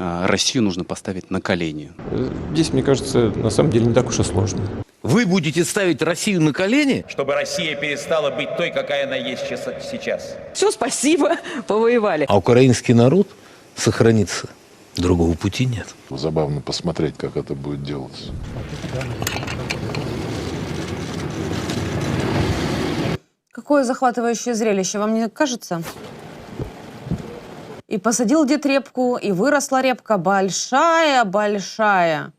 а, Россию нужно поставить на колени. Э, Здесь, мне кажется, на самом деле не так уж и сложно. Вы будете ставить Россию на колени? чтобы Россия перестала быть той, какая она есть сейчас. Все, спасибо, повоевали. А украинский народ сохранится. Другого пути нет. Забавно посмотреть, как это будет делаться. Какое захватывающее зрелище, вам не кажется? И посадил дед репку, и выросла репка большая-большая.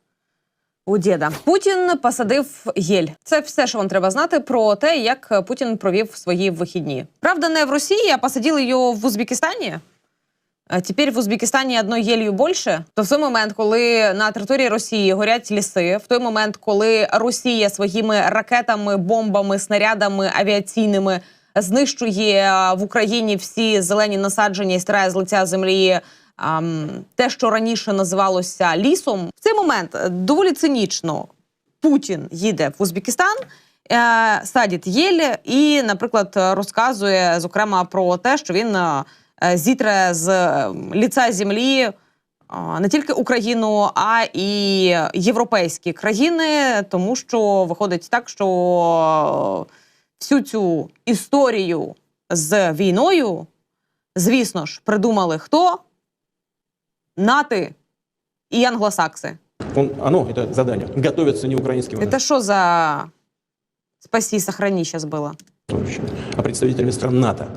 У діда Путін посадив єль. Це все, що вам треба знати про те, як Путін провів свої вихідні. Правда, не в Росії, а посадили його в Узбекистані. Тепер в Узбекистані одною єлью більше. То в той момент, коли на території Росії горять ліси, в той момент, коли Росія своїми ракетами, бомбами, снарядами авіаційними знищує в Україні всі зелені насадження і стирає з лиця землі те, що раніше називалося лісом, в цей момент е, доволі цинічно Путін їде в Узбекистан. е, Садить єль і, наприклад, розказує зокрема про те, що він е, е, зітре з е, ліця землі е, не тільки Україну, а і європейські країни, тому що виходить так, що всю цю історію з війною, звісно ж, придумали хто? Нати і англосакси. Он, оно, это задание, готовится не украинским Это что за спаси, сохрани сейчас было? военнослужащими, а представителями стран НАТО.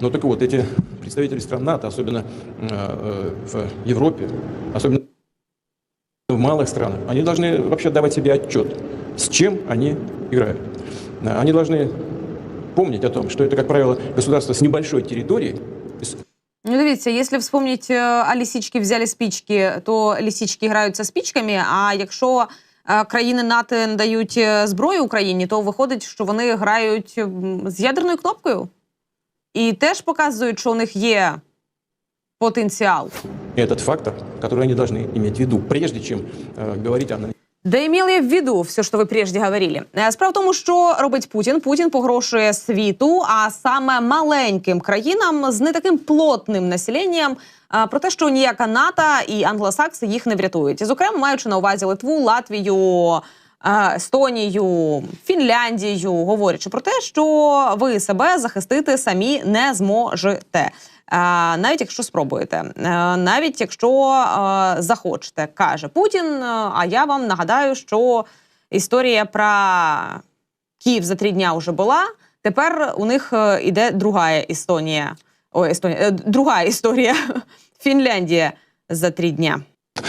Ну так вот, эти представители стран НАТО, особенно э, э, в Европе, особенно в малых странах, они должны вообще давать себе отчет, с чем они играют. Да, Они должны помнить о том, что это, как правило, государство с небольшой территорией, с Ну, дивіться, якщо вспомнить, е, а лисички взяли спички, то лисички граються спичками. А якщо е, країни НАТО надають е, зброю Україні, то виходить, що вони грають м, з ядерною кнопкою. І теж показують, що у них є потенціал. этот фактор, который они должны иметь в виду, прежде чем э, говорить о Да имели в виду все, що ви прежде говорили. Е, Справа в тому, що робить Путін. Путін погрошує світу, а саме маленьким країнам з не таким плотним населенням. е, Про те, що ніяка НАТО і англосакси їх не врятують. І, зокрема, маючи на увазі Литву, Латвію, е, Естонію, Фінляндію, говорячи про те, що ви себе захистити самі не зможете. Навіть якщо спробуєте, Е, навіть якщо захочете, каже Путін. Е, А я вам нагадаю, що історія про Київ за три дня вже була. Тепер у них е, іде друга Естонія. Ой, Естонія, друга історія Фінляндія за три дня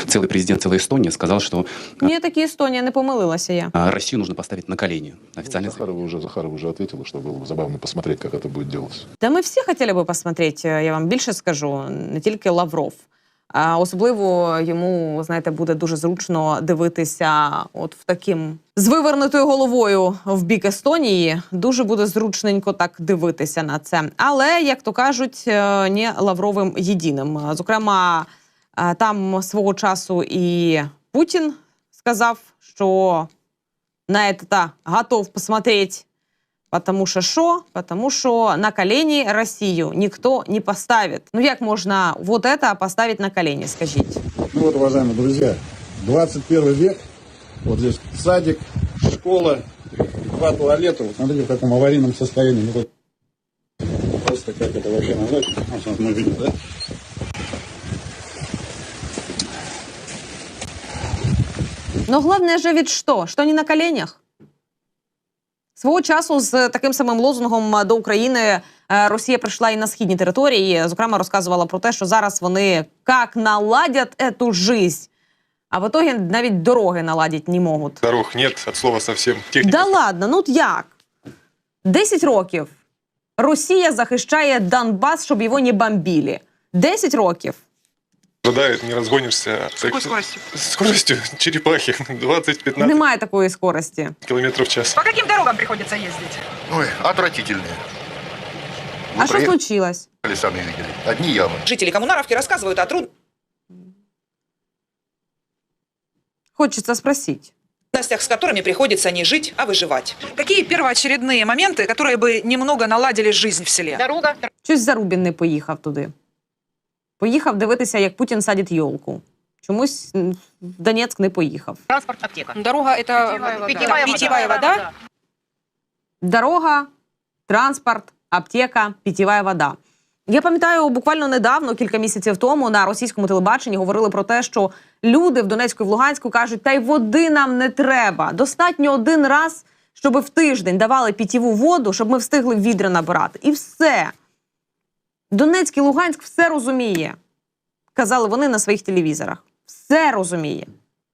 Целый президент целой Эстонии сказал, что Ні, такі Естонія не помилилася я. а, Россию нужно поставить на колени. Официально заявил. Захарова уже, Захарова уже ответила, что было бы забавно посмотреть, как это будет делаться. Та ми всі хотіли би посмотреть, е, я вам більше скажу, не тільки Лавров. А особливо йому, знаєте, буде дуже зручно дивитися, от в таким з вивернутою головою в бік Естонії. Дуже буде зручненько так дивитися на це. Але як то кажуть, е, не Лавровим єдиним. Зокрема, е, там свого часу і Путін сказав, що на це готов посмотреть Потому що що? Потому що на колені Росію ніхто не поставить. Ну як можна вот это поставить на колени, скажіть? Ну вот, уважаемые друзья, 21 век, вот здесь садик, школа, два туалета. Вот смотрите, в каком аварийном состоянии. Ну, вот просто как это вообще назвать? Вот сейчас мы видим, да? Но головне же від що? Що не на коленях? Свого часу з таким самим лозунгом до України е, Росія прийшла і на східні території. Зокрема, розказувала про те, що зараз вони як наладять ету жизнь, а в итоге навіть дороги наладять не можуть. Дорог нет, от слова совсем. Техника Да ладно, ну от як? Десять років Росія захищає Донбас, щоб його не бомбили. Десять років. страдает, не разгонишься. С какой скоростью? Скоростью черепахи 20-15 Немає такої скорості. километров в час. По каким дорогам приходится ездить? Ой, отвратительные. А що случилось? сами видели. Одни ямы. Жители Коммунаровки рассказывают о Хочеться спросить. трудностях, с которыми приходится не жить, а выживать. Какие первоочередные моменты, которые бы немного наладили жизнь в селе? Щось Зарубін не поїхав туди. Поїхав дивитися, як Путін садить йолку. Чомусь в Донецьк не поїхав. Транспорт, аптека. Дорога – это Питьевая вода. питьевая вода. Дорога, транспорт, аптека, питєва вода. Я пам'ятаю, буквально недавно, кілька місяців тому, на російському телебаченні говорили про те, що люди в Донецьку і в Луганську кажуть, та й води нам не треба. Достатньо один раз, щоб в тиждень давали питєву воду, щоб ми встигли відра набирати. І все. Донецьк і Луганськ все розуміє. Казали вони на своїх телевізорах. Все розуміє.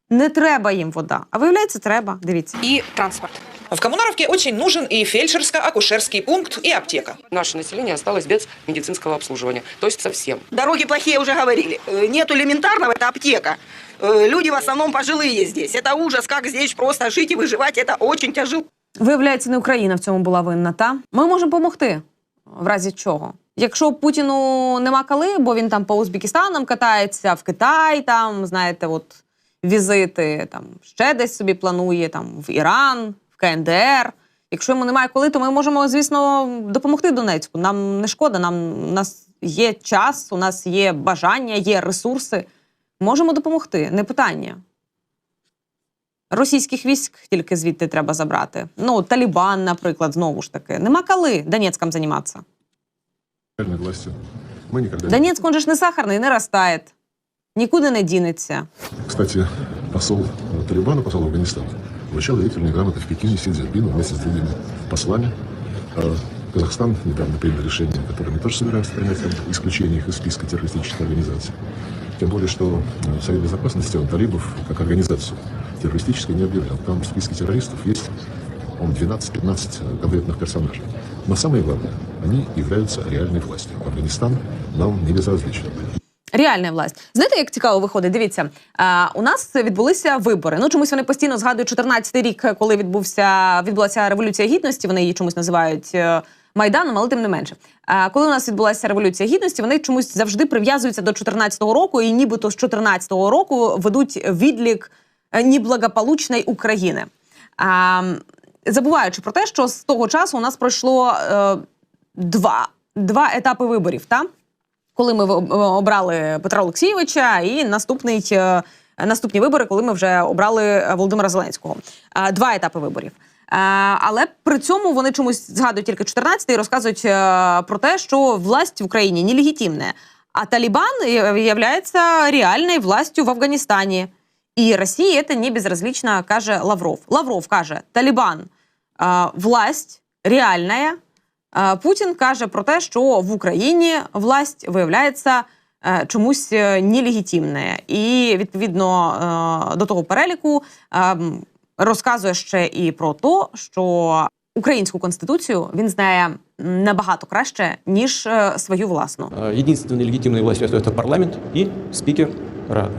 Не треба їм вода. А виявляється, треба. Дивіться. И транспорт. В Коммунаровке очень нужен и фельдшерско-акушерский пункт, и аптека. Наше население осталось без медицинского обслуживания. То есть совсем. Дороги плохие, уже говорили. Э, Нет элементарного, это аптека. Э, Люди в основном пожилые здесь. Это ужас, как здесь просто жить и выживать. Это очень тяжело. Виявляється, не Україна в цьому була винна, та ми можемо допомогти. В разі чого? Якщо Путіну нема коли, бо він там по Узбекистанам катається, в Китай, там, знаєте, от візити, там ще десь собі планує, там в Іран, в КНДР. Якщо йому немає коли, то ми можемо, звісно, допомогти Донецьку. Нам не шкода, нам у нас є час, у нас є бажання, є ресурси. Можемо допомогти, не питання. Російських військ тільки звідти треба забрати. Ну, Талібан, наприклад, знову ж таки. Нема коли Донецьком займатися Реальной властью мы никогда не... Донецьк, он же ж не сахарний, не ростає. Нікуди не дінеться. Кстати, посол э, Талибана, посол Афганистана, вручал доверительные грамоты в Пекине Си Цзиньпину вместе с другими послами. Э, Казахстан недавно принял решение, которое мы тоже собираемся принять об исключении их из списка террористических организаций. Тем более, что э, Совет Безопасности он талибов как организацию террористической не объявлял. Там в списке террористов есть, по 12-15 конкретных персонажей. Но самое главное, они являются реальной властью. Афганистан нам не безразличен. Реальна власть. Знаєте, як цікаво виходить? Дивіться, а, у нас відбулися вибори. Ну чомусь вони постійно згадують 14-й рік, коли відбувся відбулася революція гідності. Вони її чомусь називають е, майданом, але тим не менше. А коли у нас відбулася революція гідності, вони чомусь завжди прив'язуються до 14-го року, і нібито з 14-го року ведуть відлік е, неблагополучної України. А, забуваючи про те, що з того часу у нас пройшло е, два, два етапи виборів. Та? коли ми в- обрали Петра Олексійовича, і наступний. е, Наступні вибори, коли ми вже обрали е, Володимира Зеленського. Е, Два етапи виборів. Е, Але при цьому вони чомусь згадують тільки 14-й і розказують е, про те, що власть в Україні нелегітимна. А Талібан є реальною властю в Афганістані. І Росії це не безразлично, каже Лавров. Лавров каже: Талібан е, власть реальна. Путін каже про те, що в Україні власть виявляється е, чомусь е, нелегітимне. І відповідно е, до того переліку розказує ще і про те, що українську конституцію він знає набагато краще ніж свою власну. Единственной легитимной властью остается парламент и спикер Рады.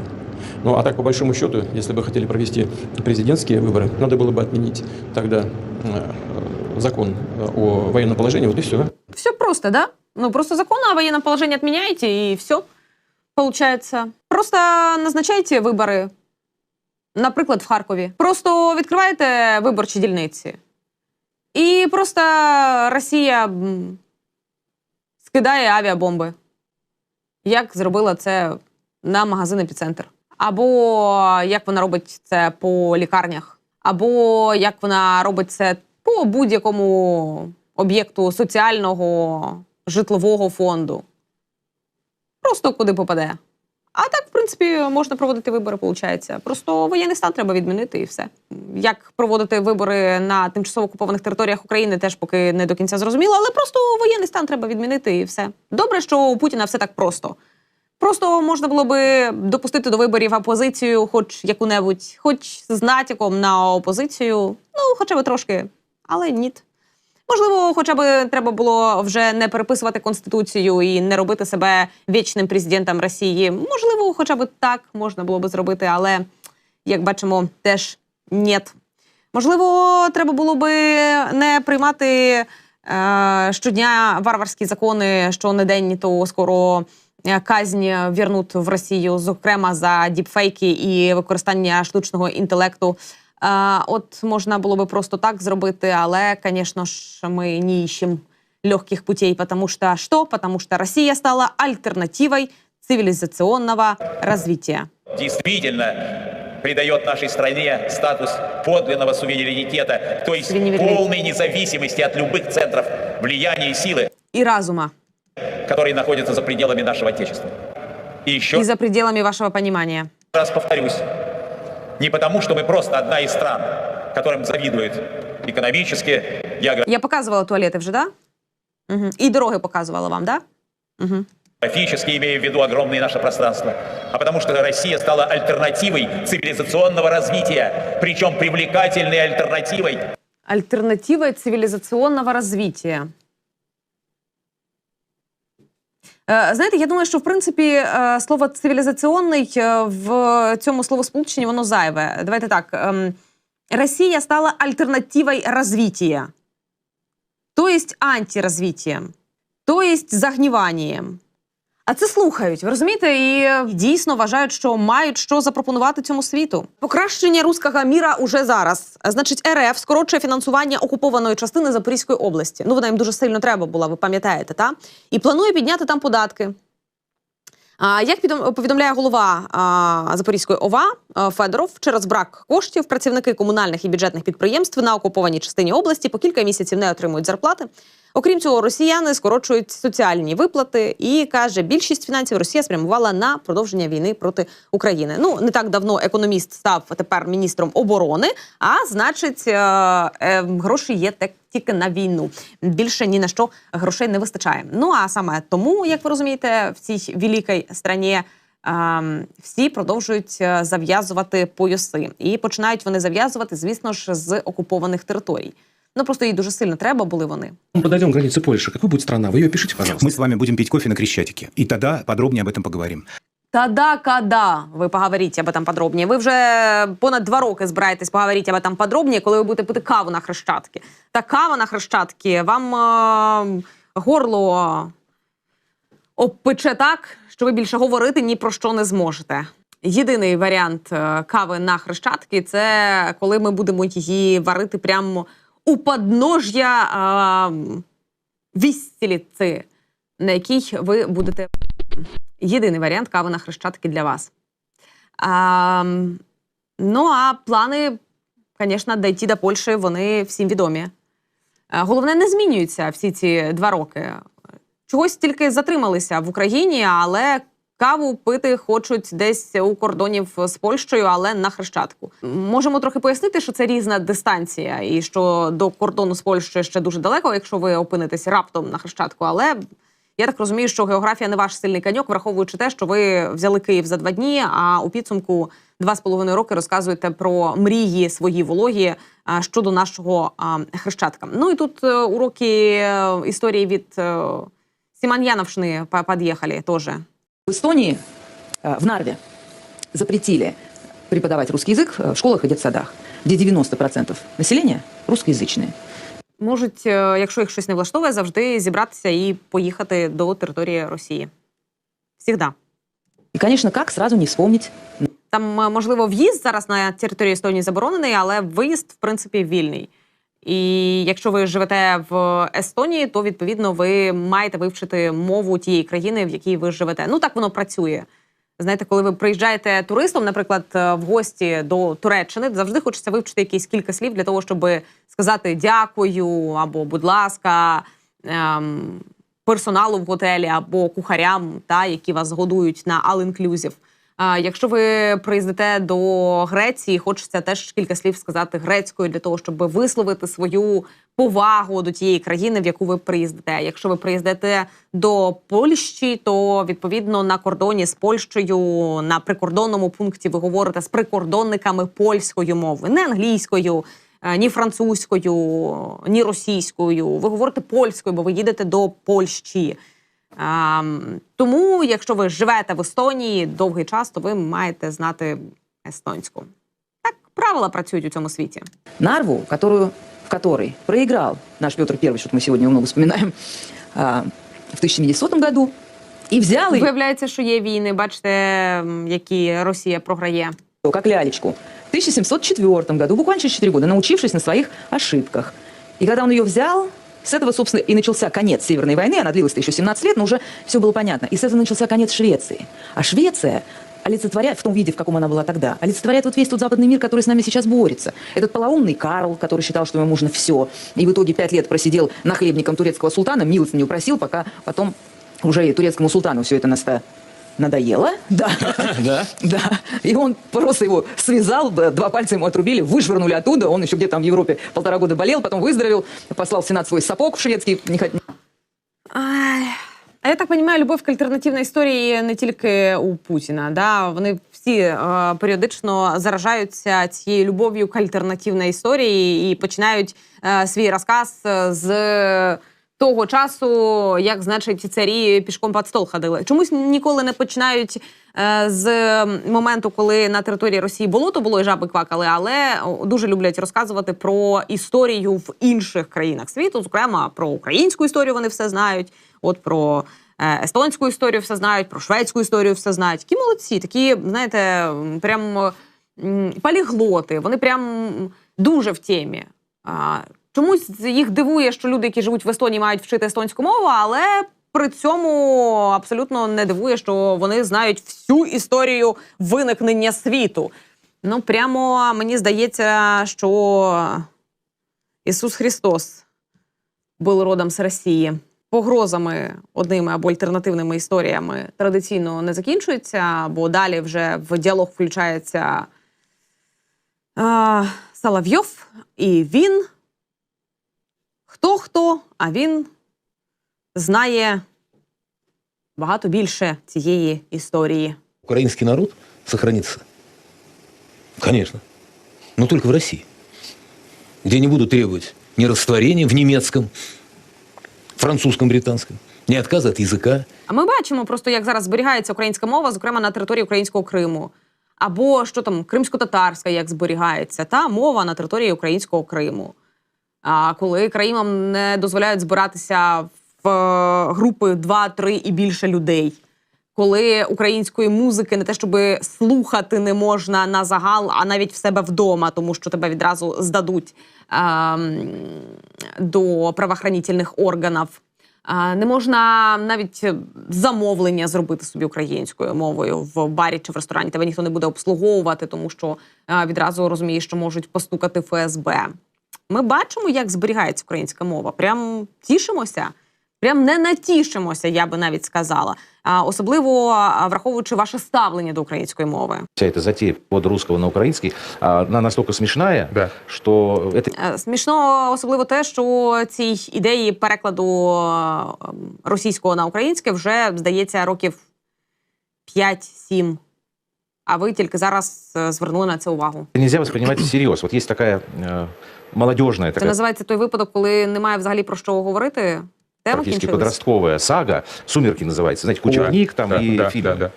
Ну а так, по большому счету, если бы хотели провести президентские выборы, надо было бы отменить тогда э, закон э, о военном положении, вот и все. Все просто, да? Ну, просто закон о военном положении отменяете, и все получается. Просто назначайте вибори, наприклад, в Харкові. Просто відкриваєте виборчі дільниці. І просто Росія м, скидає авіабомби. Як зробила це на магазин епіцентр. Або як вона робить це по лікарнях, або як вона робить це по будь-якому об'єкту соціального житлового фонду. Просто куди попаде. А так, в принципі, можна проводити вибори, виходить. Просто воєнний стан треба відмінити і все. Як проводити вибори на тимчасово окупованих територіях України, теж поки не до кінця зрозуміло, але просто воєнний стан треба відмінити і все. Добре, що у Путіна все так просто. Просто можна було би допустити до виборів опозицію, хоч яку-небудь, хоч з натяком на опозицію, ну, хоча б трошки, але ні. Можливо, хоча б треба було вже не переписувати конституцію і не робити себе вічним президентом Росії. Можливо, хоча б так можна було би зробити, але як бачимо, теж ні. Можливо, треба було би не приймати е, щодня варварські закони, що не день, то скоро казнь вірнуть в Росію, зокрема за діпфейки і використання штучного інтелекту. Е, от можна було би просто так зробити, але, звісно ж, ми не ищем легких путей, потому что что? Потому что Россия стала альтернативой цивилизационного развития. действительно придает нашей стране статус подлинного суверенитета, то есть Суверенитет. полной независимости от любых центров влияния и силы, И разума, которые находятся за пределами нашего Отечества. И еще и за пределами вашего понимания. раз повторюсь, не потому, что мы просто одна из стран, которым завидуют экономически, Я показувала туалети вже, да? Угу. І дороги показувала вам, да? Угу. географически, имея в виду огромное наше пространство, а потому что Россия стала альтернативой цивилизационного развития, причем привлекательной альтернативой Альтернатива цивілізаційного розвития. Знаєте, я думаю, що в принципі е, слово цивілізаційний е, в цьому словосполученні воно зайве. Давайте так. ем, Росія стала альтернативою розвитку, то есть антирозвитием, то есть загніванням. А це слухають, ви розумієте, і дійсно вважають, що мають що запропонувати цьому світу. Покращення руського міра уже зараз. Значить, РФ скорочує фінансування окупованої частини Запорізької області. Ну вона їм дуже сильно треба була, ви пам'ятаєте, та і планує підняти там податки. Як повідомляє голова Запорізької ОВА Федоров, через брак коштів працівники комунальних і бюджетних підприємств на окупованій частині області по кілька місяців не отримують зарплати. Окрім цього, росіяни скорочують соціальні виплати і каже, більшість фінансів Росія спрямувала на продовження війни проти України. Ну не так давно економіст став тепер міністром оборони. А значить, е, е, гроші є так тільки на війну. Більше ні на що грошей не вистачає. Ну а саме тому, як ви розумієте, в цій великій страні. ем, Всі продовжують е, зав'язувати пояси, і починають вони зав'язувати, звісно ж, з окупованих територій. Ну просто їй дуже сильно треба були вони. Мы подойдем к границе Польши. Какой будет страна? Вы ее пишите, пожалуйста. Мы с вами будем пить кофе на Крещатике. И тогда подробнее об этом поговорим. Та-да, када, ви поговорите об этом подробніше. Ви вже понад два роки збираєтесь поговорити об этом подробніше, коли ви будете пити каву на Хрещатки. Та кава на Хрещатки вам е, горло обпече так, що ви більше говорити ні про що не зможете. Єдиний варіант е, кави на Хрещатки це коли ми будемо її варити прямо у поднож'я е, вістіліці, на якій ви будете єдиний варіант кави на хрещатки для вас. А, ну а плани, звісно, дійти до Польщі, вони всім відомі. Е, Головне, не змінюються всі ці два роки. Чогось тільки затрималися в Україні, але каву пити хочуть десь у кордонів з Польщею, але на хрещатку. Можемо трохи пояснити, що це різна дистанція, і що до кордону з Польщею ще дуже далеко, якщо ви опинитесь раптом на хрещатку. Але я так розумію, що географія не ваш сильний каньок, враховуючи те, що ви взяли Київ за два дні, а у підсумку два з половиною роки розказуєте про мрії свої вологі а, щодо нашого а, хрещатка. Ну і тут е, уроки е, історії від е, Сіманьяновшини по- під'їхали теж. В Эстонии, э, в Нарве, запретили преподавать русский язык э, в школах и детсадах, где 90% населения русскоязычные. Можуть, е, якщо їх щось не влаштовує, завжди зібратися і поїхати до території Росії. Всігда. И, конечно, как сразу не вспомнить Там, е, можливо, в'їзд зараз на територію Естонії заборонений, але виїзд, в принципі, вільний. І якщо ви живете в Естонії, то відповідно ви маєте вивчити мову тієї країни, в якій ви живете. Ну так воно працює. Знаєте, коли ви приїжджаєте туристом, наприклад, е, в гості до Туреччини, завжди хочеться вивчити якісь кілька слів для того, щоб сказати дякую або будь ласка ем, персоналу в готелі або кухарям, та які вас годують на all-inclusive. А якщо ви приїздите до Греції, хочеться теж кілька слів сказати грецькою для того, щоб висловити свою повагу до тієї країни, в яку ви приїздите. Якщо ви приїздите до Польщі, то відповідно на кордоні з Польщею на прикордонному пункті ви говорите з прикордонниками польською мовою, не англійською. е, Ні французькою, ні російською. Ви говорите польською, бо ви їдете до Польщі. Ем, тому, якщо ви живете в Естонії довгий час, то ви маєте знати естонську. Так правила працюють у цьому світі. Нарву, которую, в которой проиграл наш Петр I, что мы сегодня его много вспоминаем, а, в 1700 году, и взял ее, Виявляється, що є війни. Бачите, які Росія програє. как лялечку, в 1704 году, буквально через 4 года, научившись на своих ошибках. И когда он ее взял, С этого, собственно, и начался конец Северной войны. Она длилась-то еще 17 лет, но уже все было понятно. И с этого начался конец Швеции. А Швеция олицетворяет, в том виде, в каком она была тогда, олицетворяет вот весь тот западный мир, который с нами сейчас борется. Этот полоумный Карл, который считал, что ему можно все, и в итоге пять лет просидел нахлебником турецкого султана, милостыню просил, пока потом уже и турецкому султану все это наста надоело, да, Да? да, и он просто его связал, д- два пальца ему отрубили, вышвырнули оттуда, он еще где-то там в Европе полтора года болел, потом выздоровел, послал в Сенат свой сапог в шведский, не хот- Ай. А я так розумію, любов к альтернативній історії не тільки у Путіна. Да? Вони всі е, періодично заражаються цією любов'ю к альтернативній історії і починають е, свій розказ е, з того часу, як, значить, царі пішком під стол ходили. Чомусь ніколи не починають е, з моменту, коли на території Росії болото було і жаби квакали, але дуже люблять розказувати про історію в інших країнах світу, зокрема про українську історію вони все знають. От про е, естонську історію все знають, про шведську історію все знають. Такі молодці, такі, знаєте, прям поліглоти. Вони прям дуже в темі. Чомусь їх дивує, що люди, які живуть в Естонії, мають вчити естонську мову, але при цьому абсолютно не дивує, що вони знають всю історію виникнення світу. Ну, прямо мені здається, що Ісус Христос був родом з Росії. Погрозами одними або альтернативними історіями традиційно не закінчується, бо далі вже в діалог включається а, Соловйов, і він хто хто, а він знає багато більше цієї історії. Украинский народ сохранится. Конечно. Но только в России. Где не будут требовать ни растворения в немецком, французском, британском, ни отказа от языка. А ми бачимо просто, як зараз зберігається українська мова, зокрема на території українського Криму. Або що там кримсько-татарська, як зберігається, та мова на території українського Криму. А коли країнам не дозволяють збиратися в е, групи 2-3 і більше людей, коли української музики не те, щоб слухати не можна на загал, а навіть в себе вдома, тому що тебе відразу здадуть ем, до правоохранительних органів. А, Не можна навіть замовлення зробити собі українською мовою в барі чи в ресторані. Тебе ніхто не буде обслуговувати, тому що а, відразу розумієш, що можуть постукати ФСБ. Ми бачимо, як зберігається українська мова. Прям тішимося. Прям не натішимося, я би навіть сказала. А, особливо враховуючи ваше ставлення до української мови. Вся эта затея под русского на украинский, а, она настолько смешная, что это Е, Смішно особливо те, що цій ідеї перекладу російського на українське вже здається років 5-7. А ви тільки зараз е, звернули на це увагу. нельзя воспринимать всерьез. Вот есть такая э, молодежная, Це такая називається той випадок, коли немає взагалі про що говорити. Тема практически кінчилась. подростковая сага. «Сумерки» называется. Знаете, куча О, книг там да, и да, фильмов. да, да.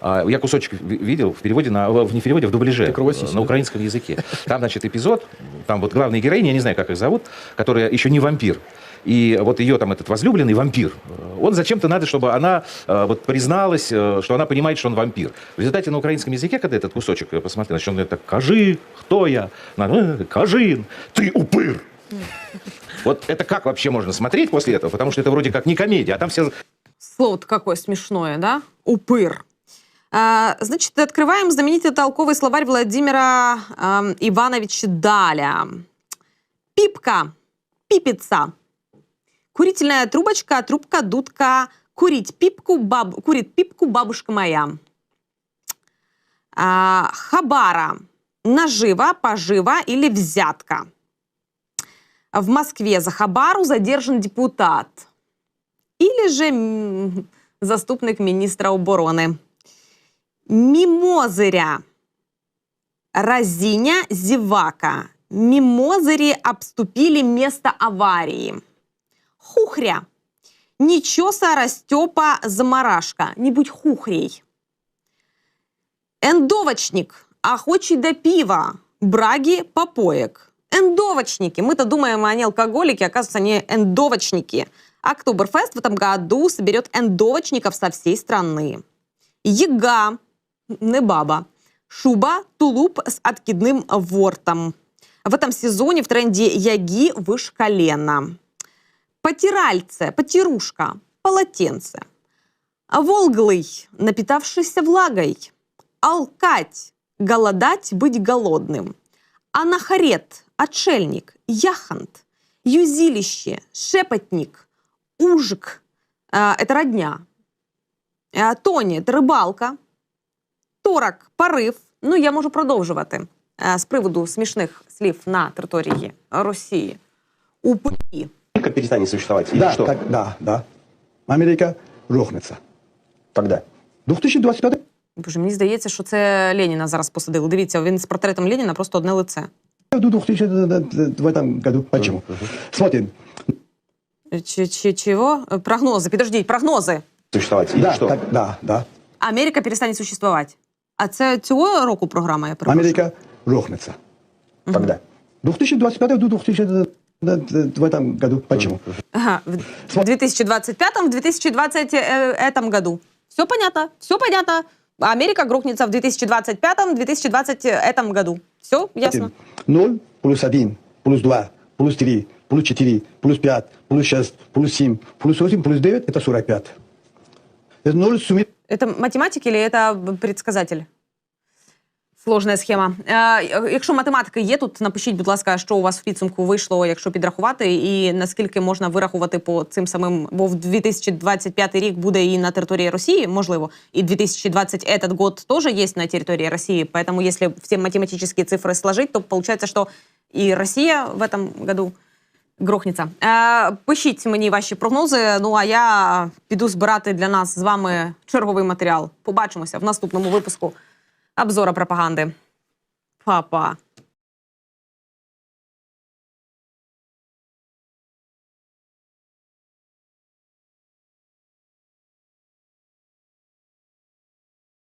А, Я кусочек ви- видел в переводе на, в не в переводе, а в дубляже Это кровосиси, э, на да? украинском языке. Там, значит, эпизод, там вот главная героиня, я не знаю, как их зовут, которая еще не вампир. И вот ее там этот возлюбленный вампир, э, он зачем-то надо, чтобы она э, вот призналась, э, что она понимает, что он вампир. В результате на украинском языке, когда этот кусочек э, посмотрел, значит, он так, «Кажи, кто я?» «Э, «Кажин, ты упыр!» Вот это как вообще можно смотреть после этого? Потому что это вроде как не комедия, а там все Слово какое смешное, да? Упыр. А, значит, открываем знаменитый толковый словарь Владимира эм, Ивановича Даля. Пипка, пипица. Курительная трубочка, трубка, дудка. Курить пипку, баб... Курит пипку бабушка моя. А, хабара. Нажива, пожива или взятка. В Москве за хабару задержан депутат. Или же м, заступник міністра оборони. Мімозиря. Разиня зевака. Мимозыри обступили место аварии. Хухря. Нечеса Растепа заморашка. Не будь хухрей. Эндовочник. Охочий до пива. Браги попоек. Эндовочники. Мы-то думаем, они алкоголики, оказывается, они эндовочники. Октоберфест в этом году соберет эндовочников со всей страны. Яга, не баба. Шуба, тулуп с откидным вортом. В этом сезоне в тренде яги выше колена потиральце, потирушка, полотенце. Волглый, напитавшийся влагой. Алкать, голодать, быть голодным. Анахарет, отшельник, яхонт, юзилище, шепотник, ужик, э, это родня. Е, Тоні, це рибалка. Торак, порив. Ну, я можу продовжувати е, з приводу смішних слів на території Росії. УПІ. Америка перестанет существовать? Или Да, что? так, да, да. Америка рухнется. Когда? 2025 Боже, мені здається, що це Леніна зараз посадили. Дивіться, він з портретом Леніна просто одне лице. до 2000 в этом году. Почему? Смотрим. Чи, чи, чого? Прогнози, підождіть, прогнози. Существовать? Или Да, что? так, да, да. Америка перестане существувати. А це цього року програма, я перепрошую? Америка рухнется. Когда? 2025 до 2000 в этом году. Почему? Ага, в 2025, в 2020 э, этом году. Все понятно, все понятно. Америка грохнется в 2025, в 2020 этом году. Все ясно. 0 плюс 1, плюс 2, плюс 3, плюс 4, плюс 5, плюс 6, плюс 7, плюс 8, плюс 9 – это 45. Это 0 суммируется. Это математик или это предсказатель? Сложна схема. Е, якщо математики є тут, напишіть, будь ласка, що у вас в підсумку вийшло, якщо підрахувати, і наскільки можна вирахувати по цим самим, бо в 2025 рік буде і на території Росії, можливо, і 2020 этот год тоже есть на территории России, поэтому если все математические цифры сложить, то получается, что и Россия в этом году грохнеться. Е, пишіть мені ваші прогнози. Ну а я піду збирати для нас з вами черговий матеріал. Побачимося в наступному випуску обзора пропаганди. Па-па.